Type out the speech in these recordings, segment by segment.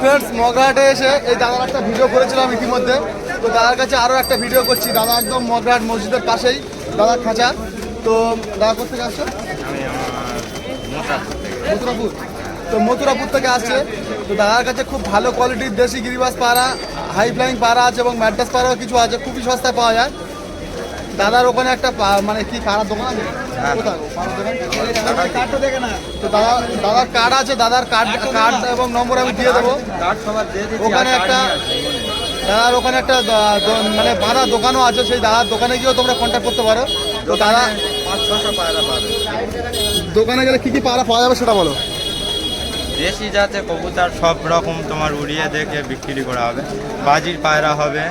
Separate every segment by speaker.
Speaker 1: Friends মগরাহাটে এসে এই দাদার একটা ভিডিও করেছিলাম ইতিমধ্যে। তো দাদার কাছে আরও একটা ভিডিও করছি। দাদা একদম মগরাহাট মসজিদের পাশেই দাদার খাঁচা। তো দাদা কোথেকে আসছে? মথুরাপুর। তো মথুরাপুর থেকে আসছে। তো দাদার কাছে খুব ভালো কোয়ালিটির দেশি গিরিবাস পাড়া হাই ফ্লাইং পাড়া আছে এবং ম্যাড্রাস পাড়াও কিছু আছে। খুবই সস্তায় পাওয়া যায়। দাদার ওখানে একটা মানে কি পাড়ার দোকান আছে?
Speaker 2: হ্যাঁ।
Speaker 1: দাদার কার্ড আছে দাদার কার্ড কার্ড এবং নম্বর আমি দিয়ে দেবো। ওখানে একটা দাদার ওখানে একটা মানে বাঁধা দোকানও আছে সেই দাদার দোকানে গিয়েও তোমরা কন্ট্যাক্ট করতে পারো। তো দাদা দোকানে গেলে কি কি পাড়া পাওয়া যাবে সেটা বলো।
Speaker 2: দেশি জাতে কবুতর সব রকম তোমার উড়িয়ে দেখে বিক্রি করা হবে। বাজির পায়রা হবে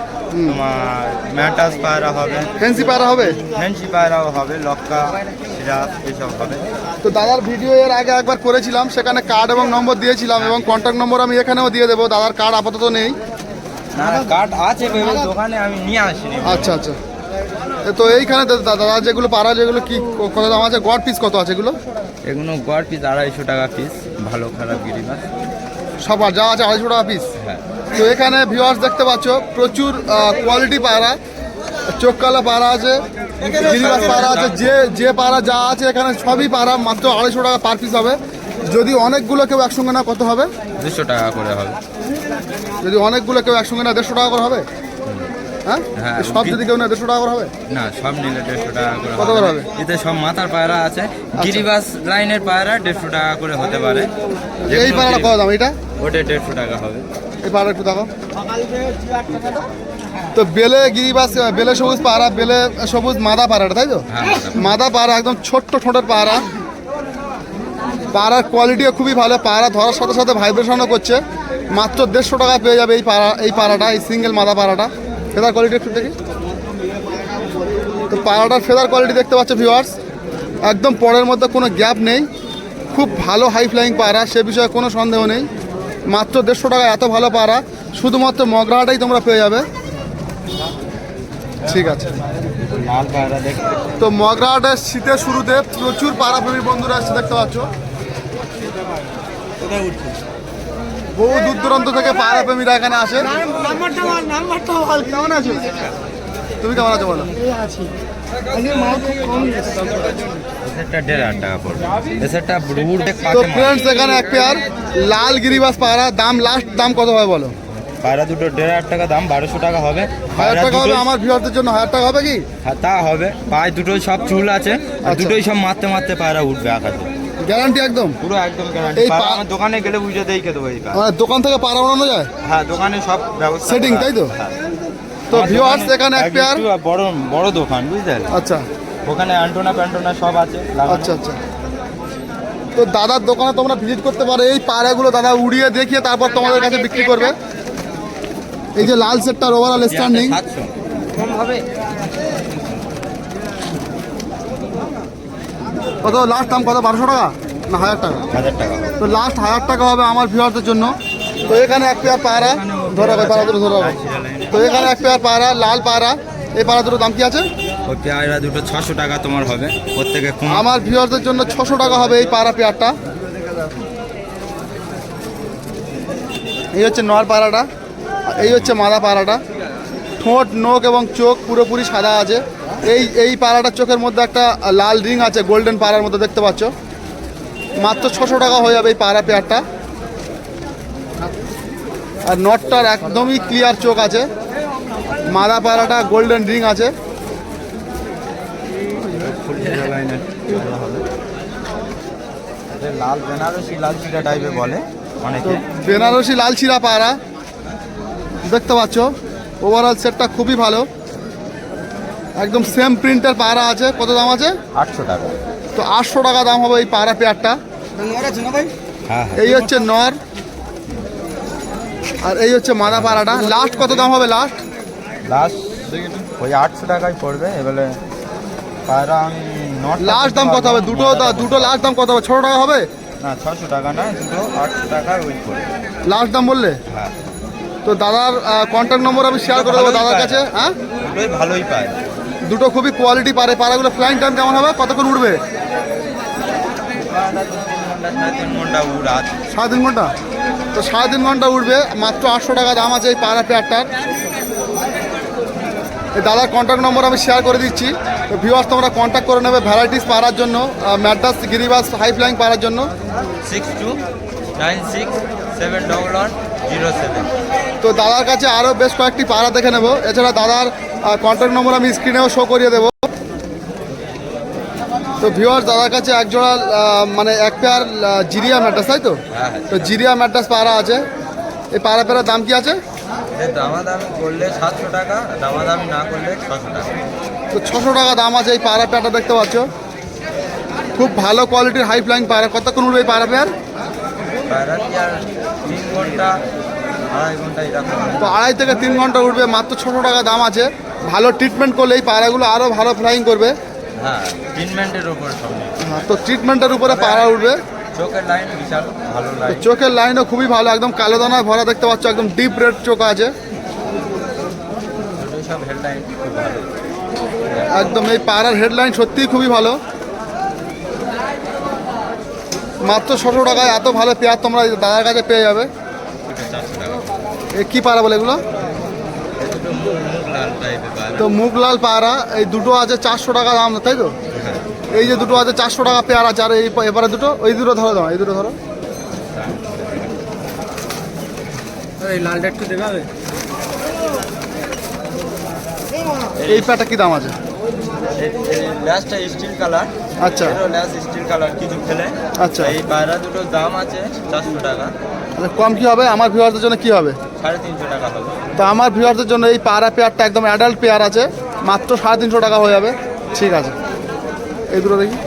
Speaker 2: তোমার ম্যাটাস পায়রা হবে।
Speaker 1: ফ্যান্সি পায়রা হবে?
Speaker 2: ফেন্সি পায়রাও হবে লক্কা সিরাজ এসব হবে।
Speaker 1: তো দাদার ভিডিও এর আগে একবার করেছিলাম সেখানে কার্ড এবং নম্বর দিয়েছিলাম এবং কন্ট্যাক্ট নম্বর আমি এখানেও দিয়ে দেবো দাদার কার্ড আপাতত নেই।
Speaker 2: না কার্ড আছে দোকানে আমি নিয়ে আসিনি।
Speaker 1: আচ্ছা আচ্ছা। তো এইখানে দাদা যেগুলো পাড়া যেগুলো কি কত দাম আছে? গড় পিস কত আছে এগুলো?
Speaker 2: এগুলো গড় পিস আড়াইশো টাকা পিস ভালো খারাপ গিরিবাস।
Speaker 1: সব আর যা আছে আড়াইশো টাকা পিস
Speaker 2: হ্যাঁ।
Speaker 1: তো এখানে ভিউয়ার্স দেখতে পাচ্ছ প্রচুর কোয়ালিটি পায়রা চোখ কালা পায়রা আছে গিরিবাস পায়রা আছে যে যে পায়রা যা আছে এখানে সবই পায়রা মাত্র আড়াইশো টাকা পার পিস হবে। যদি অনেকগুলো কেউ একসঙ্গে না কত হবে?
Speaker 2: দুশো টাকা করে হবে।
Speaker 1: যদি অনেকগুলো কেউ একসঙ্গে না দেড়শো টাকা করে হবে? হ্যাঁ?
Speaker 2: হ্যাঁ,
Speaker 1: সব যদি কেউ না দেড়শো টাকা করে হবে?
Speaker 2: না সব নিলে দেড়শো টাকা করে
Speaker 1: কত করে হবে?
Speaker 2: এতে সব মাথার পায়রা আছে। গিরিবাস লাইনের পায়রা দেড়শো টাকা করে হতে পারে।
Speaker 1: এই পায়রাটা কত দাম এটা
Speaker 2: ওটা দেড়শো টাকা হবে।
Speaker 1: এই পায়রা একটু দেখো তো বেলে গিরিবাস বেলে সবুজ পায়রা বেলে সবুজ মাদা পায়রাটা তাই তো?
Speaker 2: হ্যাঁ
Speaker 1: মাদা পায়রা। একদম ছোট্ট ঠোঁটের পায়রা। পায়রার কোয়ালিটিও খুবই ভালো। পায়রা ধরার সাথে সাথে ভাইব্রেশনও করছে। মাত্র দেড়শো টাকা পেয়ে যাবে এই পাড়া এই পাড়াটা এই সিঙ্গেল মাদা পায়রাটা। ফেদার কোয়ালিটি একটু দেখি। তো পায়রাটার ফেদার কোয়ালিটি দেখতে পাচ্ছ ভিউয়ার্স একদম পরের মধ্যে কোনো গ্যাপ নেই। খুব ভালো হাই ফ্লাইং পায়রা সে বিষয়ে কোনো সন্দেহ নেই। মাত্র দেড়শো টাকা এত ভালো পায়রা শুধুমাত্র মগরাহাটাই তোমরা পেয়ে যাবে। ঠিক আছে। তো মগরাহাটের শীতের শুরুতে প্রচুর পাড়া পাড়াপ্রেমী বন্ধুরা আসছে দেখতে পাচ্ছ। বহু দূর দূরান্ত থেকে পাড়াপ্রেমীরা এখানে আসে
Speaker 3: কেমন আছো?
Speaker 1: তুমি কেমন আছো বলো?
Speaker 3: আছি
Speaker 1: তো ফ্রেন্ডস এখানে এক পেয়ার লাল গিরিবাস পাড়া দাম লাস্ট দাম কত হবে বলো?
Speaker 2: পায়রা দুটো দেড় হাজার টাকা দাম বারোশো টাকা হবে।
Speaker 1: হাজার টাকা হবে
Speaker 2: দুটোই-
Speaker 1: আমার ভিউয়ারদের জন্য হাজার টাকা হবে কি?
Speaker 2: হ্যাঁ, তা হবে। পায়ে দুটোই সব চুল আছে আর
Speaker 1: আচ্ছা।
Speaker 2: দুটোই সব মারতে মারতে পায়রা উঠবে আকাশে।
Speaker 1: গ্যারান্টি একদম?
Speaker 2: পুরো একদম গ্যারান্টি
Speaker 1: এই পা-
Speaker 2: আমার দোকানে গেলে বুঝে দেবো এই পায়রা।
Speaker 1: মানে দোকান থেকে পাড়া বানানো যায়?
Speaker 2: হ্যাঁ দোকানে সব ব্যবস্থা
Speaker 1: Setting,
Speaker 2: করা
Speaker 1: তাই তো?
Speaker 2: আছে। হ্যাঁ।
Speaker 1: তো
Speaker 2: আমার
Speaker 1: ভিউয়ার্স
Speaker 2: দোকানে
Speaker 1: এখানে এক
Speaker 2: একটু
Speaker 1: পেয়ার
Speaker 2: বড় বড় দোকান বুঝতে পারলে
Speaker 1: আচ্ছা।
Speaker 2: ওখানে অ্যান্টোনা প্যান্টোনা সব আছে লাগানো।
Speaker 1: আচ্ছা আচ্ছা। তো দাদার দোকানে তোমরা ভিজিট করতে পারো। এই পাড়াগুলো দাদা উড়িয়ে দেখিয়ে তারপর তোমাদের কাছে বিক্রি করবে। এই যে লাল সেটটার ওভারঅল স্ট্যান্ডিং
Speaker 2: কম হবে?
Speaker 1: কত? লাস্ট দাম কত? বারোশো টাকা? না হাজার টাকা।
Speaker 2: হাজার টাকা।
Speaker 1: তো লাস্ট হাজার টাকা হবে আমার ভিউয়ারদের জন্য। তো এখানে এক পেয়ার পায়রা। ধরো ভাই পায়রা দুটো ধরো তো এখানে এক পেয়ার পায়রা লাল পায়রা। এই পায়রা দুটো দাম কি আছে?
Speaker 2: ওই পেয়ারা দুটো ছশো টাকা তোমার হবে। প্রত্যেকে
Speaker 1: আমার ভিউয়ারদের জন্য ছশো টাকা হবে এই পায়রা পেয়ারটা এই হচ্ছে নর পায়রাটা। এই হচ্ছে মাদা পায়রাটা। ঠোঁট নোক এবং চোখ পুরোপুরি সাদা আছে। এই এই পায়রাটার চোখের মধ্যে একটা লাল রিং আছে গোল্ডেন পাড়ার মধ্যে দেখতে পাচ্ছ। মাত্র ছশো টাকা হয়ে যাবে এই পায়রা পেয়ারটা। আর নটটার একদমই ক্লিয়ার চোখ আছে। মাদা পায়রাটা গোল্ডেন রিং আছে।
Speaker 2: লাল বেনারসি লাল চিরা বলে অনেকে।
Speaker 1: বেনারসি লাল চিরা পায়রা দেখতে পাচ্ছ? ওভারঅল সেটটা খুবই ভালো। একদম সেম প্রিন্টের পায়রা আছে। কত দাম আছে?
Speaker 2: আটশো টাকা।
Speaker 1: তো আটশো টাকা দাম হবে এই পায়রা পেয়ারটা।
Speaker 2: হ্যাঁ হ্যাঁ।
Speaker 1: এই হচ্ছে নর। আর এই হচ্ছে মাদা পাড়াটা লাস্ট কত দাম হবে লাস্ট
Speaker 2: লাস্ট ওই আটশো টাকায় পড়বে। এবারে পায়রা আমি নট
Speaker 1: লাস্ট দাম কত হবে? দুটো দা- দুটো লাস্ট দাম কত হবে? ছোটো টাকা হবে?
Speaker 2: না ছশো টাকা না দুটো আটশো টাকায় ওই পড়বে।
Speaker 1: লাস্ট দাম বললে?
Speaker 2: হ্যাঁ।
Speaker 1: তো দাদার কন্ট্যাক্ট নম্বর আমি শেয়ার করে দেবো দাদার কাছে হ্যাঁ?
Speaker 2: ভালোই পায়।
Speaker 1: দুটো খুবই কোয়ালিটি পারে পাড়াগুলো ফ্লাইং টাইম কেমন হবে? কতক্ষণ উঠবে
Speaker 2: সাড়ে তিন
Speaker 1: ঘণ্টা তো সাড়ে তিন ঘণ্টা উঠবে মাত্র আটশো টাকা দাম আছে এই পাড়া পেয়ারটার দাদার কন্ট্যাক্ট নম্বর আমি শেয়ার করে দিচ্ছি। তো ভিউয়ার্স তোমরা কন্ট্যাক্ট করে নেবে ভ্যারাইটিস পাড়ার জন্য ম্যাডাস গিরিবাস হাই ফ্লাইং পাড়ার জন্য।
Speaker 2: Six two nine six seven double one zero seven
Speaker 1: তো দাদার কাছে আরও বেশ কয়েকটি পাড়া দেখে নেব। এছাড়া দাদার কন্ট্যাক্ট নম্বর আমি স্ক্রিনেও শো করিয়ে দেবো। তো ভিউয়ার্স দাদার কাছে এক জোড়া মানে এক পেয়ার জিরিয়া ম্যাড্রাস তাই তো?
Speaker 2: হ্যাঁ হ্যাঁ।
Speaker 1: তো জিরিয়া ম্যাড্রাস পাড়া আছে। এই পাড়া পেয়ারার দাম কি আছে?
Speaker 2: দামাদামি করলে সাতশো টাকা দামাদামি না করলে ছশো টাকা।
Speaker 1: তো ছশো টাকা দাম আছে এই পাড়া পেয়ারটা দেখতে পাচ্ছ। খুব ভালো কোয়ালিটির হাই ফ্লাইং পাড়া। কতক্ষণ উঠবে এই পাড়া পেয়ার
Speaker 2: পায়রা আর তিন ঘণ্টা আড়াই ঘণ্টা এরকম
Speaker 1: তো আড়াই থেকে তিন ঘণ্টা উঠবে মাত্র ছশো টাকা দাম আছে। ভালো ট্রিটমেন্ট করলে এই পাড়াগুলো আরও ভালো ফ্লাইং করবে।
Speaker 2: হ্যাঁ ট্রিটমেন্টের উপর সব
Speaker 1: হ্যাঁ, তো ট্রিটমেন্টের উপরে পাড়া উঠবে।
Speaker 2: চোখের লাইন বিশাল ভালো লাইন
Speaker 1: চোখের লাইনও খুবই ভালো একদম কালো দানায় ভরা দেখতে পাচ্ছ একদম ডিপ রেড চোখ আছে।
Speaker 2: সব হেড খুব ভালো।
Speaker 1: একদম এই পাড়ার হেডলাইন সত্যিই খুবই ভালো। মাত্র ছশো টাকায় এত ভালো পেয়ার তোমরা দাদার কাছে পেয়ে যাবে। কী পাড়া বলে এগুলো? তো মুগ লাল পাড়া এই দুটো আছে চারশো টাকা দাম তাই তো? এই যে দুটো আছে চারশো টাকা পেয়ার আছে আর এই এবারে দুটো ওই দুটো ধরো দাও এই দুটো ধরো।
Speaker 3: এই লালটা একটু দেবে
Speaker 1: এই পেয়ারটা কী দাম আছে?
Speaker 2: ল্যাসটা স্টিল কালার
Speaker 1: আচ্ছা।
Speaker 2: এরও ল্যাস স্টিল কালার কিছু ফেলে
Speaker 1: আচ্ছা।
Speaker 2: এই পায়রা দুটো দাম আছে চারশো টাকা।
Speaker 1: কম কি হবে? আমার ভিউয়ারদের জন্য কি হবে?
Speaker 2: সাড়ে তিনশো টাকা হবে।
Speaker 1: তো আমার ভিউয়ারদের জন্য এই পাড়া পেয়ারটা একদম অ্যাডাল্ট পেয়ার আছে। মাত্র সাড়ে তিনশো টাকা হয়ে যাবে। ঠিক আছে। এই দুটো দেখি।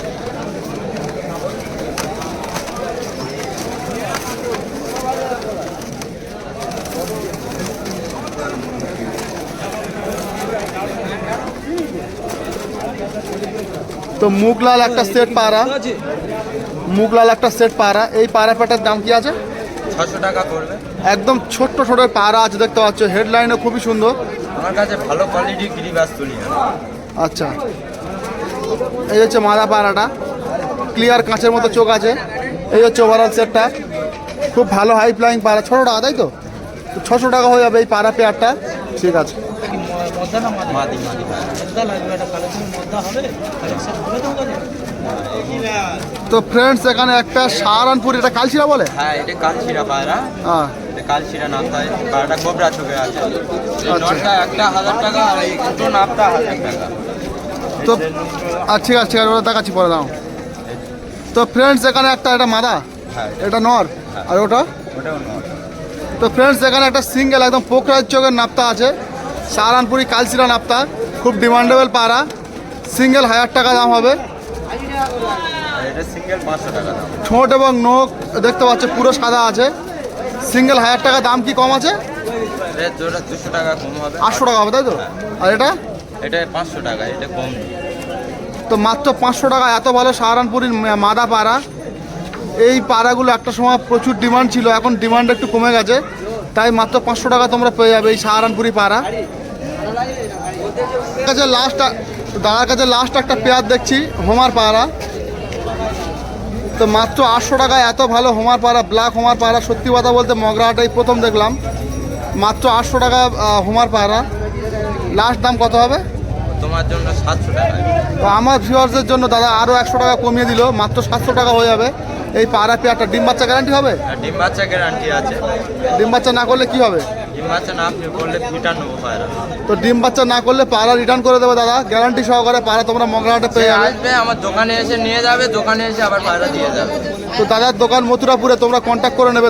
Speaker 1: তো মুগলাল একটা সেট পাড়া। মুগলাল একটা সেট পাড়া। এই পাড়া পেটার দাম কি আছে?
Speaker 2: ছশো টাকা করবে
Speaker 1: একদম ছোট্ট ছোট পাড়া আছে দেখতে পাচ্ছ। হেডলাইনও খুবই সুন্দর।
Speaker 2: আমার কাছে ভালো কোয়ালিটি গিরিবাস তুলি।
Speaker 1: আচ্ছা। এই হচ্ছে মাদা পাড়াটা। ক্লিয়ার কাঁচের মতো চোখ আছে। এই হচ্ছে ওভারঅল সেটটা খুব ভালো হাই ফ্লাইং পাড়া। ছশো টাকা তাই তো? তো ছশো টাকা হয়ে যাবে এই পাড়া পেয়ারটা ঠিক আছে।
Speaker 2: মাদি মাদি
Speaker 1: তো ফ্রেন্ডস এখানে একটা সাহারানপুর এটা কালচিরা বলে?
Speaker 2: হ্যাঁ এটা কালচিরা পায়রা।
Speaker 1: হ্যাঁ।
Speaker 2: এটা কালচিরা নামটা পায়রাটা কোবরা চোখে আছে।
Speaker 1: আচ্ছা।
Speaker 2: নটটা একটা হাজার টাকা আর এই দুটো নামটা হাজার টাকা।
Speaker 1: তো আর ঠিক আছে ওটা দেখাচ্ছি পরে দাও। তো ফ্রেন্ডস এখানে একটা এটা মাদা?
Speaker 2: হ্যাঁ।
Speaker 1: এটা নর? আর ওটা? তো ফ্রেন্ডস এখানে একটা সিঙ্গেল একদম পোখরাজ চোখের নাপ্তা আছে। সাহারানপুরি কালচিরা নাপ্তা খুব ডিমান্ডেবল পাড়া সিঙ্গেল হাজার টাকা দাম হবে। ঠোঁট এবং নোখ দেখতে পাচ্ছ পুরো সাদা আছে। সিঙ্গেল হাজার টাকা দাম কি কম আছে? আটশো টাকা হবে তাই তো? আর এটা?
Speaker 2: এটা পাঁচশো টাকা এটা কম
Speaker 1: তো মাত্র পাঁচশো টাকা এত ভালো সাহারানপুরির মাদা পাড়া। এই পাড়াগুলো একটা সময় প্রচুর ডিমান্ড ছিল এখন ডিমান্ড একটু কমে গেছে। তাই মাত্র পাঁচশো টাকা তোমরা পেয়ে যাবে এই সাহারানপুরি পাড়া। কাছে লাস্ট দাদার কাছে লাস্ট একটা পেয়ার দেখছি হোমার পাড়া তো মাত্র আটশো টাকায় এত ভালো হোমার পাড়া ব্ল্যাক হোমার পাড়া সত্যি কথা বলতে মগরাটাই প্রথম দেখলাম। মাত্র আটশো টাকা হোমার পাড়া লাস্ট দাম কত হবে?
Speaker 2: তোমার জন্য সাতশো টাকা।
Speaker 1: তো আমার ভিউয়ার্সদের জন্য দাদা আরও একশো টাকা কমিয়ে দিল মাত্র সাতশো টাকা হয়ে যাবে। এই পাড়া পেয়ারটা ডিম বাচ্চা গ্যারান্টি হবে?
Speaker 2: আর ডিম বাচ্চা গ্যারান্টি আছে।
Speaker 1: ডিম বাচ্চা না করলে কি হবে?
Speaker 2: ডিম বাচ্চা না আপনি করলে রিটার্ন নেব পায়রা।
Speaker 1: তো ডিম বাচ্চা না করলে পাড়া রিটার্ন করে দেবে দাদা। গ্যারান্টি সহকারে পাড়া তোমরা মগরাহাটে পেয়ে যাবে।
Speaker 2: আসবে আমার দোকানে এসে নিয়ে যাবে দোকানে এসে আবার পাড়া দিয়ে যাবে।
Speaker 1: তো দাদার দোকান মথুরাপুরে তোমরা কন্ট্যাক্ট করে নেবে